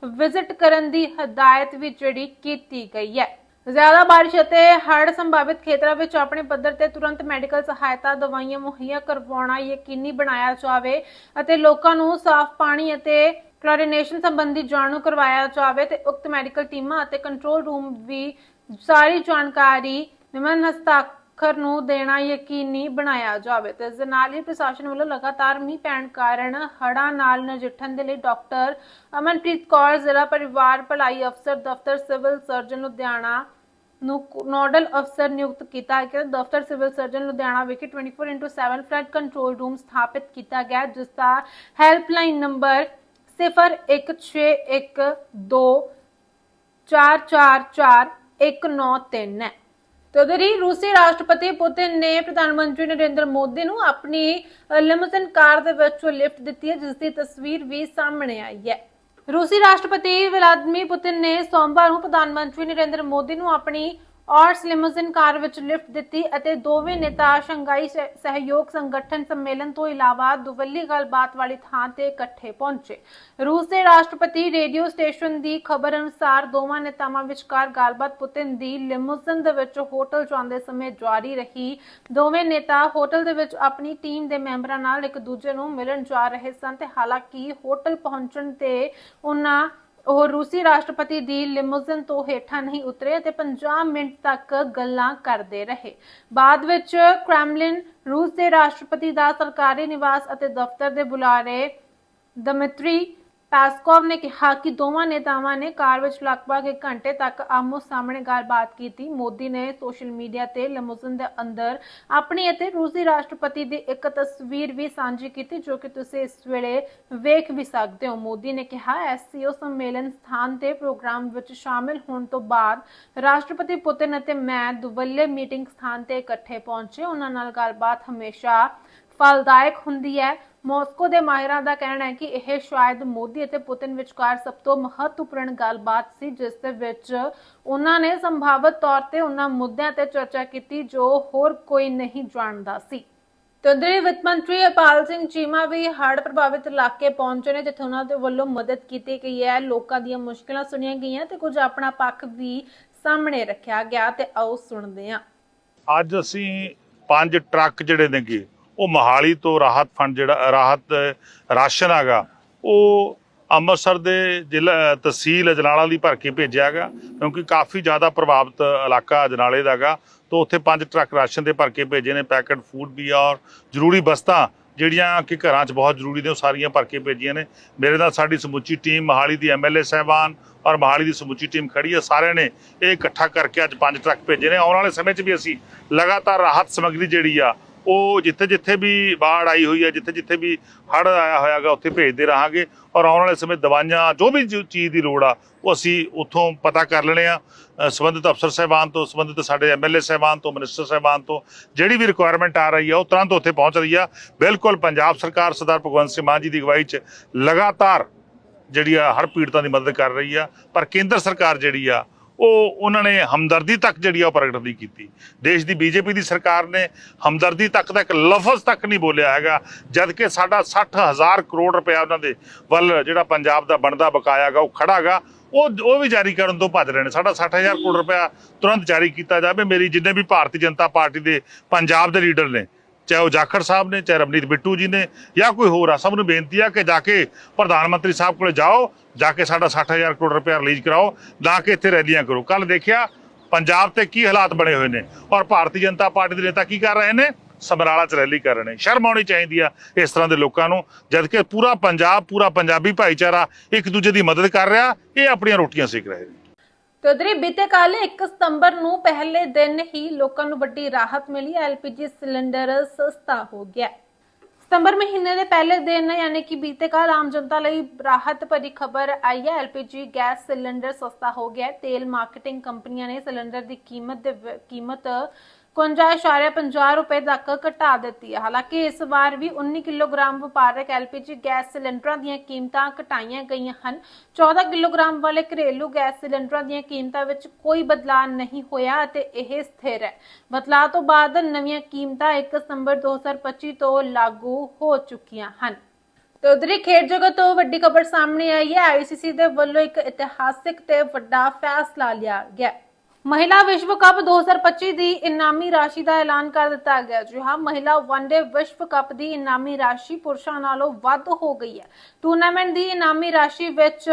ਵਿਜ਼ਿਟ ਕਰਨ ਦੀ ਹਦਾਇਤ ਵੀ ਜਿਹੜੀ ਕੀਤੀ ਗਈ ਹੈ। ਜ਼ਿਆਦਾ ਬਾਰਿਸ਼ ਅਤੇ ਹੜ੍ਹ ਸੰਭਾਵਿਤ ਖੇਤਰਾਂ ਵਿੱਚ ਆਪਣੇ ਪੱਧਰ ਤੇ ਤੁਰੰਤ ਮੈਡੀਕਲ ਸਹਾਇਤਾ ਦਵਾਈਆਂ ਮੁਹੱਈਆ ਕਰਵਾਉਣਾ ਯਕੀਨੀ ਬਣਾਇਆ ਜਾਵੇ ਅਤੇ ਲੋਕਾਂ ਨੂੰ ਸਾਫ਼ ਪਾਣੀ ਅਤੇ ਕਲੋਰੀਨੇਸ਼ਨ ਸੰਬੰਧੀ ਜਾਣੂ ਕਰਵਾਇਆ ਜਾਵੇ ਤੇ ਉਕਤ ਮੈਡੀਕਲ ਟੀਮਾਂ ਅਤੇ ਕੰਟਰੋਲ ਰੂਮ ਵੀ ਸਾਰੀ ਜਾਣਕਾਰੀ ਨਿਮਨ ਹਸਤਾਖਰ ਨੂੰ ਦੇਣਾ ਯਕੀਨੀ ਬਣਾਇਆ ਜਾਵੇ ਤੇ ਇਸ ਦੇ ਨਾਲ ਹੀ ਪ੍ਰਸ਼ਾਸਨ ਵੱਲੋਂ ਲਗਾਤਾਰ ਮੀਂਹ ਪੈਣ ਕਾਰਨ ਹੜ੍ਹਾਂ ਨਾਲ ਨਜਿੱਠਣ ਦੇ ਲਈ ਡਾਕਟਰ ਅਮਨਪ੍ਰੀਤ ਕੌਰ ਜ਼ਿਲ੍ਹਾ ਪਰਿਵਾਰ ਭਲਾਈ ਅਫਸਰ ਦਫ਼ਤਰ ਸਿਵਲ ਸਰਜਨ ਲੁਧਿਆਣਾ ਨੂੰ ਨੋਡਲ ਅਫਸਰ ਨਿਯੁਕਤ ਕੀਤਾ ਗਿਆ। ਦਫ਼ਤਰ ਸਿਵਲ ਸਰਜਨ ਲੁਧਿਆਣਾ ਵਿਖੇ 24/7 ਫਲੱਡ ਕੰਟਰੋਲ ਰੂਮ ਸਥਾਪਿਤ ਕੀਤਾ ਗਿਆ ਹੈ, ਜਿਸ ਦਾ ਹੈਲਪਲਾਈਨ ਨੰਬਰ 0161 2 444193 ਹੈ। ਤੇ ਉਧਰ ਹੀ ਰੂਸੀ ਰਾਸ਼ਟਰਪਤੀ ਪੁਤਿਨ ਨੇ ਪ੍ਰਧਾਨ ਮੰਤਰੀ ਨਰਿੰਦਰ ਮੋਦੀ ਨੂੰ ਆਪਣੀ ਅ, ਕਾਰ ਦੇ ਵਿੱਚ ਲਿਫਟ ਦਿੱਤੀ ਹੈ ਜਿਸ ਦੀ ਤਸਵੀਰ ਵੀ ਸਾਹਮਣੇ ਆਈ ਹੈ। ਰੂਸੀ ਰਾਸ਼ਟਰਪਤੀ ਵਲਾਦੀਮੀਰ ਪੁਤਿਨ ਨੇ ਸੋਮਵਾਰ ਨੂੰ ਪ੍ਰਧਾਨ ਮੰਤਰੀ ਨਰਿੰਦਰ ਮੋਦੀ ਨੂੰ ਆਪਣੀ ਔਰਸ ਲਿਮੂਜ਼ਨ ਕਾਰ ਵਿੱਚ ਲਿਫਟ ਦਿੱਤੀ ਅਤੇ ਦੋਵੇਂ ਨੇਤਾ ਸ਼ੰਘਾਈ ਸਹਿਯੋਗ ਸੰਗਠਨ ਸੰਮੇਲਨ ਤੋਂ ਇਲਾਵਾ ਦੁਵੱਲੀ ਗੱਲਬਾਤ ਵਾਲੀ ਥਾਂ ਤੇ ਇਕੱਠੇ ਪਹੁੰਚੇ। ਰੂਸ ਦੇ ਰਾਸ਼ਟਰਪਤੀ ਰੇਡੀਓ ਸਟੇਸ਼ਨ ਦੀ ਖਬਰ ਅਨੁਸਾਰ ਦੋਵਾਂ ਨੇਤਾਵਾਂ ਵਿਚਕਾਰ ਗੱਲਬਾਤ ਪੁਤਿਨ ਦੀ ਲਿਮੂਜ਼ਨ ਦੇ ਵਿੱਚ ਹੋਟਲ ਜਾਂਦੇ ਸਮੇਂ ਜਾਰੀ ਰਹੀ। ਦੋਵੇਂ ਨੇਤਾ ਹੋਟਲ ਦੇ ਵਿੱਚ ਆਪਣੀ ਟੀਮ ਦੇ ਮੈਂਬਰਾਂ ਨਾਲ ਇੱਕ ਦੂਜੇ ਨੂੰ ਮਿਲਣ ਜਾ ਰਹੇ ਸਨ ਤੇ ਹਾਲਾਂਕਿ ਹੋਟਲ ਪਹੁੰਚਣ ਤੇ ਉਹਨਾਂ ਉਹ ਰੂਸੀ ਰਾਸ਼ਟਰਪਤੀ ਦੀ ਲਿਮੂਜ਼ਨ ਤੋਂ ਹੇਠਾਂ ਨਹੀਂ ਉਤਰੇ ਅਤੇ 50 ਮਿੰਟ ਤੱਕ ਗੱਲਾਂ ਕਰਦੇ ਰਹੇ। ਬਾਅਦ ਵਿੱਚ ਕ੍ਰੈਮਲਿਨ ਰੂਸ ਦੇ ਰਾਸ਼ਟਰਪਤੀ ਦਾ ਸਰਕਾਰੀ ਨਿਵਾਸ ਅਤੇ ਦਫ਼ਤਰ ਦੇ ਬੁਲਾਰੇ ਦਮਿਤਰੀ ਪੈਸਕੋਵ ਨੇ ਕਿਹਾ ਕਿ ਦੋਵਾਂ ਨੇਤਾਵਾਂ ਨੇ ਕਾਰ ਵਿੱਚ ਲਗਭਗ 1 ਘੰਟੇ ਤੱਕ ਆਮੋ ਸਾਹਮਣੇ ਗੱਲਬਾਤ ਕੀਤੀ। ਮੋਦੀ ਨੇ ਸੋਸ਼ਲ ਮੀਡੀਆ ਤੇ ਲਿਮੂਜ਼ਨ ਦੇ ਅੰਦਰ ਆਪਣੀ ਅਤੇ ਰੂਸੀ ਰਾਸ਼ਟਰਪਤੀ ਦੀ ਇੱਕ ਤਸਵੀਰ ਵੀ ਸਾਂਝੀ ਕੀਤੀ, ਜੋ ਕਿ ਤੁਸੀਂ ਇਸ ਵੇਲੇ ਵੇਖ ਵੀ ਸਕਦੇ ਹੋ। ਮੋਦੀ ਨੇ ਕਿਹਾ ਐਸਸੀਓ ਸੰਮੇਲਨ ਸਥਾਨ ਤੇ ਪ੍ਰੋਗਰਾਮ ਵਿੱਚ ਸ਼ਾਮਿਲ ਹੋਣ ਤੋਂ ਬਾਅਦ ਰਾਸ਼ਟਰਪਤੀ ਪੁਤਿਨ ਅਤੇ ਮੈਂ ਦੁਵੱਲੇ ਮੀਟਿੰਗ ਸਥਾਨ ਤੇ ਇਕੱਠੇ ਪਹੁੰਚੇ। ਉਹਨਾਂ ਨਾਲ ਗੱਲਬਾਤ ਹਮੇਸ਼ਾ ਫਲਦਾਇਕ ਹੁੰਦੀ ਹੈ। ਮਾਸਕੋ ਦੇ ਮਾਹਿਰਾਂ ਦਾ ਕਹਿਣਾ ਹੈ ਕਿ ਇਹ ਸ਼ਾਇਦ ਮੋਦੀ ਅਤੇ ਪੁਤਿਨ ਵਿਚਕਾਰ ਸਭ ਤੋਂ ਮਹੱਤਵਪੂਰਨ ਗੱਲਬਾਤ ਸੀ, ਜਿਸ ਦੇ ਵਿੱਚ ਉਹਨਾਂ ਨੇ ਸੰਭਾਵਿਤ ਤੌਰ ਤੇ ਉਹਨਾਂ ਮੁੱਦਿਆਂ ਤੇ ਚਰਚਾ ਕੀਤੀ, ਜੋ ਹੋਰ ਕੋਈ ਨਹੀਂ ਜਾਣਦਾ ਸੀ। ਤੰਦਰੀ ਵਿੱਤ ਮੰਤਰੀ ਅਪਾਲ ਸਿੰਘ ਚੀਮਾ ਵੀ ਹੜ੍ਹ ਪ੍ਰਭਾਵਿਤ ਇਲਾਕੇ ਪਹੁੰਚੇ ਨੇ, ਜਿੱਥੇ ਉਹਨਾਂ ਦੇ ਵੱਲੋਂ ਮਦਦ ਕੀਤੀ ਗਈ ਹੈ। ਲੋਕਾਂ ਦੀਆਂ ਮੁਸ਼ਕਲਾਂ ਸੁਣੀਆਂ ਗਈਆਂ ਤੇ ਕੁਝ ਆਪਣਾ ਪੱਖ ਵੀ ਸਾਹਮਣੇ ਰੱਖਿਆ ਗਿਆ ਤੇ ਆਓ ਸੁਣਦੇ ਹਾਂ। ਅੱਜ ਅਸੀਂ ਪੰਜ ਟਰੱਕ ਜਿਹੜੇ ਨੇਗੇ ਉਹ ਮਹਾਲੀ ਤੋਂ ਰਾਹਤ ਫੰਡ ਜਿਹੜਾ, ਰਾਹਤ ਰਾਸ਼ਨ ਹੈਗਾ, ਉਹ ਅੰਮ੍ਰਿਤਸਰ ਦੇ ਜ਼ਿਲ੍ਹਾ, ਤਹਿਸੀਲ ਅਜਨਾਲਾ ਦੀ ਭਰ ਕੇ ਭੇਜਿਆ ਗਾ ਕਿਉਂਕਿ ਕਾਫੀ ਜ਼ਿਆਦਾ ਪ੍ਰਭਾਵਿਤ ਇਲਾਕਾ ਅਜਨਾਲੇ ਦਾ ਗਾ ਤੋਂ ਉੱਥੇ ਪੰਜ ਟਰੱਕ ਰਾਸ਼ਨ ਦੇ ਭਰ ਕੇ ਭੇਜੇ ਨੇ, ਪੈਕਟ ਫੂਡ ਵੀ ਆ ਔਰ ਜ਼ਰੂਰੀ ਵਸਤਾਂ ਜਿਹੜੀਆਂ ਕਿ ਘਰਾਂ 'ਚ ਬਹੁਤ ਜ਼ਰੂਰੀ ਨੇ, ਉਹ ਸਾਰੀਆਂ ਭਰ ਕੇ ਭੇਜੀਆਂ ਨੇ। ਮੇਰੇ ਨਾਲ ਸਾਡੀ ਸਮੁੱਚੀ ਟੀਮ, ਮਹਾਲੀ ਦੀ ਐਮਐਲਏ ਸਾਹਿਬਾਨ ਔਰ ਮਹਾਲੀ ਦੀ ਸਮੁੱਚੀ ਟੀਮ ਖੜੀ ਹੈ, ਸਾਰਿਆਂ ਨੇ ਇਹ ਇਕੱਠਾ ਕਰਕੇ ਅੱਜ ਪੰਜ ਟਰੱਕ ਭੇਜੇ ਨੇ। ਆਉਣ ਵਾਲੇ ਸਮੇਂ 'ਚ ਵੀ ਅਸੀਂ ਲਗਾਤਾਰ ਰਾਹਤ ਸਮੱਗਰੀ ਜਿਹੜੀ ਆ ਉਹ ਜਿੱਥੇ ਜਿੱਥੇ ਵੀ ਬਾੜ ਆਈ ਹੋਈ ਹੈ ਜਿੱਥੇ ਜਿੱਥੇ ਵੀ ਹੜ੍ਹ ਆਇਆ ਹੋਇਆਗਾ ਉੱਥੇ ਭੇਜਦੇ ਰਹਾਂਗੇ। ਔਰ ਆਉਣ ਵਾਲੇ ਸਮੇਂ ਦਵਾਈਆਂ ਜੋ ਵੀ ਚੀਜ਼ ਦੀ ਲੋੜ ਆ ਉਹ ਅਸੀਂ ਉੱਥੋਂ ਪਤਾ ਕਰ ਲੈਣੇ ਆ ਅ, ਸੰਬੰਧਿਤ ਅਫਸਰ ਸਾਹਿਬਾਨ ਤੋਂ ਸੰਬੰਧਿਤ ਸਾਡੇ ਐਮਐਲਏ ਸਾਹਿਬਾਨ ਤੋਂ ਮਿਨਿਸਟਰ ਸਾਹਿਬਾਨ ਤੋਂ ਜਿਹੜੀ ਵੀ ਰਿਕੁਆਇਰਮੈਂਟ ਆ ਰਹੀ ਆ ਉਹ ਤੁਰੰਤ ਉੱਥੇ ਪਹੁੰਚ ਰਹੀ ਆ। ਬਿਲਕੁਲ ਪੰਜਾਬ ਸਰਕਾਰ ਸਰਦਾਰ ਭਗਵੰਤ ਸਿੰਘ ਮਾਨ ਜੀ ਦੀ ਅਗਵਾਈ 'ਚ ਲਗਾਤਾਰ ਜਿਹੜੀ ਆ ਹਰ ਪੀੜਤਾਂ ਦੀ ਮਦਦ ਕਰ ਰਹੀ ਆ। ਪਰ ਕੇਂਦਰ ਸਰਕਾਰ ਜਿਹੜੀ ਆ ਉਹ ਉਹਨਾਂ ਨੇ ਹਮਦਰਦੀ ਤੱਕ ਜਿਹੜੀ ਆ ਉਹ ਪ੍ਰਗਟ ਨਹੀਂ ਕੀਤੀ। ਦੇਸ਼ ਦੀ ਬੀਜੇਪੀ ਦੀ ਸਰਕਾਰ ਨੇ ਹਮਦਰਦੀ ਤੱਕ ਦਾ ਇੱਕ ਲਫ਼ਜ਼ ਤੱਕ ਨਹੀਂ ਬੋਲਿਆ ਹੈਗਾ ਜਦ ਕਿ ਸਾਡਾ 60000 ਕਰੋੜ ਰੁਪਇਆ ਉਹਨਾਂ ਦੇ ਵੱਲ ਜਿਹੜਾ ਪੰਜਾਬ ਦਾ ਬਣਦਾ ਬਕਾਇਆਗਾ ਉਹ ਖੜਾਗਾ ਉਹ ਉਹ ਵੀ ਜਾਰੀ ਕਰਨ ਤੋਂ ਭੱਜ ਰਹੇ ਨੇ। ਸਾਡਾ 60000 ਕਰੋੜ ਰੁਪਇਆ ਤੁਰੰਤ ਜਾਰੀ ਕੀਤਾ ਜਾਵੇ। ਮੇਰੀ ਜਿੰਨੇ ਵੀ ਭਾਰਤੀ ਜਨਤਾ ਪਾਰਟੀ ਦੇ ਪੰਜਾਬ ਦੇ ਲੀਡਰ ਨੇ ਚਾਹੇ ਉਹ ਜਾਖੜ ਸਾਹਿਬ ਨੇ, ਚਾਹੇ ਰਵਨੀਤ ਬਿੱਟੂ ਜੀ ਨੇ, ਜਾਂ ਕੋਈ ਹੋਰ ਆ, ਸਭ ਨੂੰ ਬੇਨਤੀ ਆ ਕਿ ਜਾ ਕੇ ਪ੍ਰਧਾਨ ਮੰਤਰੀ ਸਾਹਿਬ ਕੋਲੇ ਜਾਓ, ਜਾ ਕੇ ਸਾਡਾ 60000 ਕਰੋੜ ਰੁਪਇਆ ਰਿਲੀਜ਼ ਕਰਾਓ, ਨਾ ਕਿ ਇੱਥੇ ਰੈਲੀਆਂ ਕਰੋ। ਕੱਲ ਦੇਖਿਆ ਪੰਜਾਬ ਤੇ ਕੀ ਹਾਲਾਤ ਬਣੇ ਹੋਏ ਨੇ ਔਰ ਭਾਰਤੀ ਜਨਤਾ ਪਾਰਟੀ ਦੇ ਨੇਤਾ ਕੀ ਕਰ ਰਹੇ ਨੇ? ਸਮਰਾਲਾ ਚ ਰੈਲੀ ਕਰ ਰਹੇ ਨੇ। ਸ਼ਰਮ ਆਉਣੀ ਚਾਹੀਦੀ ਆ ਇਸ ਤਰ੍ਹਾਂ ਦੇ ਲੋਕਾਂ ਨੂੰ ਜਦ ਕਿ ਪੂਰਾ ਪੰਜਾਬ, ਪੂਰਾ ਪੰਜਾਬੀ ਭਾਈਚਾਰਾ ਇੱਕ ਦੂਜੇ ਦੀ ਮਦਦ ਕਰ ਰਿਹਾ, ਇਹ ਆਪਣੀਆਂ ਰੋਟੀਆਂ ਸੇਕ ਰਹੇ ਨੇ। ਤੇ ਉਧਰ ਬੀਤੇ ਕੱਲ 1 ਸਤੰਬਰ ਨੂੰ ਪਹਿਲੇ ਦਿਨ ਹੀ ਲੋਕਾਂ ਨੂੰ ਵੱਡੀ ਰਾਹਤ ਮਿਲੀ। ਐਲਪੀਜੀ ਸਿਲੰਡਰ ਸਸਤਾ ਹੋ ਗਿਆ। ਸਤੰਬਰ ਮਹੀਨੇ ਦੇ ਪਹਿਲੇ ਦਿਨ ਯਾਨੀ ਕਿ ਬੀਤੇ ਕੱਲ ਆਮ ਜਨਤਾ ਲਈ ਰਾਹਤ ਭਰੀ ਖਬਰ ਆਈ ਹੈ। ਐਲਪੀਜੀ ਗੈਸ ਸਿਲੰਡਰ ਸਸਤਾ ਹੋ ਗਿਆ। ਤੇਲ ਮਾਰਕੀਟਿੰਗ ਕੰਪਨੀਆਂ ਨੇ ਸਿਲੰਡਰ ਦੀ ਕੀਮਤ ਦੇ ਕੀਮਤ 51.50 ਰੁਪਏ ਤੱਕ ਘਟਾ ਦਿੱਤੀ ਹੈ। ਹਾਲਾਂਕਿ ਇਸ ਵਾਰ ਵੀ 19 ਕਿਲੋਗ੍ਰਾਮ ਵਪਾਰਕ ਐਲਪੀਜੀ ਗੈਸ ਸਿਲੰਡਰਾਂ ਦੀਆਂ ਕੀਮਤਾਂ ਘਟਾਈਆਂ ਗਈਆਂ ਹਨ। 14 ਕਿਲੋਗ੍ਰਾਮ ਵਾਲੇ ਘਰੇਲੂ ਗੈਸ ਸਿਲੰਡਰਾਂ ਦੀਆਂ ਕੀਮਤਾਂ ਵਿੱਚ ਕੋਈ ਬਦਲਾਅ ਨਹੀਂ ਹੋਇਆ ਅਤੇ ਇਹ ਸਥਿਰ ਹੈ। ਬਦਲਾਅ ਤੋਂ ਬਾਅਦ ਨਵੀਆਂ ਕੀਮਤਾਂ 1 ਸਤੰਬਰ 2025 ਤੋਂ ਲਾਗੂ ਹੋ ਚੁੱਕੀਆਂ ਹਨ। ਤੇ ਉਧਰ ਖੇਡ ਜਗਤ ਤੋਂ ਵੱਡੀ ਖਬਰ ਸਾਹਮਣੇ ਆਈ ਹੈ। ਆਈਸੀਸੀ ਦੇ ਵੱਲੋਂ ਇੱਕ ਇਤਿਹਾਸਿਕ ਤੇ ਵੱਡਾ ਫੈਸਲਾ ਲਿਆ ਗਿਆ। ਮਹਿਲਾ ਵਿਸ਼ਵ ਕੱਪ 2025 ਦੀ ਇਨਾਮੀ ਰਾਸ਼ੀ ਦਾ ਐਲਾਨ ਕਰ ਦਿੱਤਾ ਗਿਆ। ਜੀ ਹਾਂ, ਮਹਿਲਾ ਵਨਡੇ ਵਿਸ਼ਵ ਕੱਪ ਦੀ ਇਨਾਮੀ ਰਾਸ਼ੀ ਪੁਰਸ਼ਾਂ ਨਾਲੋਂ ਵੱਧ ਹੋ ਗਈ ਹੈ। ਟੂਰਨਾਮੈਂਟ ਦੀ ਇਨਾਮੀ ਰਾਸ਼ੀ ਵਿੱਚ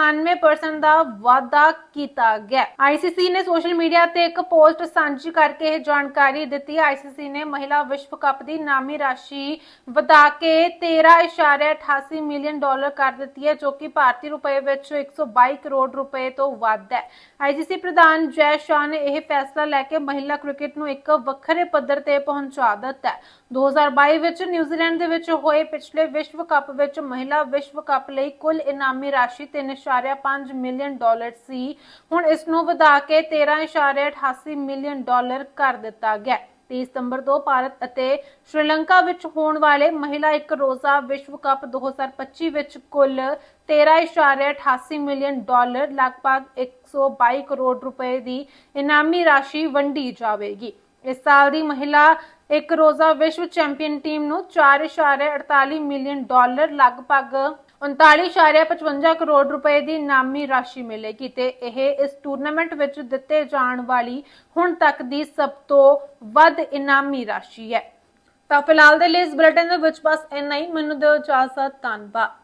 297% ਦਾ ਵਾਧਾ ਕੀਤਾ ਗਿਆ। ਆਈਸੀਸੀ ਨੇ ਸੋਸ਼ਲ ਮੀਡੀਆ ਤੇ ਇੱਕ ਪੋਸਟ ਸਾਂਝੀ ਕਰਕੇ ਇਹ ਜਾਣਕਾਰੀ ਦਿੱਤੀ। ਆਈਸੀਸੀ ਨੇ ਮਹਿਲਾ ਵਿਸ਼ਵ ਕੱਪ ਦੀ ਇਨਾਮੀ ਰਾਸ਼ੀ ਵਧਾ ਕੇ 13.88 ਮਿਲੀਅਨ ਡਾਲਰ ਕਰ ਦਿੱਤੀ ਹੈ, ਜੋ ਕਿ ਭਾਰਤੀ ਰੁਪਏ ਵਿੱਚ 122 ਕਰੋੜ ਰੁਪਏ ਤੋਂ ਵੱਧ ਹੈ। ਆਈਸੀਸੀ ਪ੍ਰਧਾਨ ਜੈ ਸ਼ਾਹ ਨੇ ਇਹ ਫੈਸਲਾ ਲੈ ਕੇ ਮਹਿਲਾ ਕ੍ਰਿਕਟ ਨੂੰ ਇੱਕ ਵੱਖਰੇ ਪੱਧਰ ਤੇ ਪਹੁੰਚਾ ਦਿੱਤਾ ਹੈ। 2022 ਵਿੱਚ ਨਿਊਜ਼ੀਲੈਂਡ ਦੇ ਵਿੱਚ ਹੋਏ ਪਿਛਲੇ ਵਿਸ਼ਵ ਕੱਪ ਵਿੱਚ ਮਹਿਲਾ ਵਿਸ਼ਵ ਕੱਪ ਲਈ ਕੁੱਲ ਇਨਾਮੀ ਰਾਸ਼ੀ 3 13.5 ਮਿਲੀਅਨ ਡਾਲਰ ਸੀ। ਹੁਣ ਇਸ ਨੂੰ ਵਧਾ ਕੇ 13.88 ਮਿਲੀਅਨ ਡਾਲਰ ਕਰ ਦਿੱਤਾ ਗਿਆ 30 ਸਤੰਬਰ ਤੋਂ ਭਾਰਤ ਅਤੇ ਸ਼੍ਰੀਲੰਕਾ ਵਿੱਚ ਹੋਣ ਵਾਲੇ ਮਹਿਲਾ ਇੱਕ ਰੋਜ਼ਾ ਵਿਸ਼ਵ ਕੱਪ 2025 ਵਿੱਚ ਕੁੱਲ 13.88 ਮਿਲੀਅਨ ਡਾਲਰ, ਲਗਭਗ 122 ਕਰੋੜ ਰੁਪਏ ਦੀ ਇਨਾਮੀ ਰਾਸ਼ੀ ਵੰਡੀ ਜਾਵੇਗੀ। ਇਸ ਸਾਲ ਦੀ ਮਹਿਲਾ ਇੱਕ ਰੋਜ਼ਾ ਵਿਸ਼ਵ ਚੈਂਪੀਅਨ ਟੀਮ ਨੂੰ 4.48 ਮਿਲੀਅਨ ਡਾਲਰ, ਲਗਭਗ 39.55 ਕਰੋੜ ਰੁਪਏ ਦੀ ਇਨਾਮੀ ਰਾਸ਼ੀ ਮਿਲੇਗੀ ਤੇ ਇਹ ਇਸ ਟੂਰਨਾਮੈਂਟ ਵਿੱਚ ਦਿੱਤੇ ਜਾਣ ਵਾਲੀ ਹੁਣ ਤੱਕ ਦੀ ਸਭ ਤੋਂ ਵੱਧ ਇਨਾਮੀ ਰਾਸ਼ੀ ਹੈ। ਤਾਂ ਫਿਲਹਾਲ ਦੇ ਲਈ ਇਸ ਬੁਲੇਟਿਨ ਦੇ ਵਿੱਚ ਬਸ ਇੰਨਾ ਹੀ। ਮੈਨੂੰ ਦਿਓ ਇਜਾਜ਼ਤ, ਧੰਨਵਾਦ।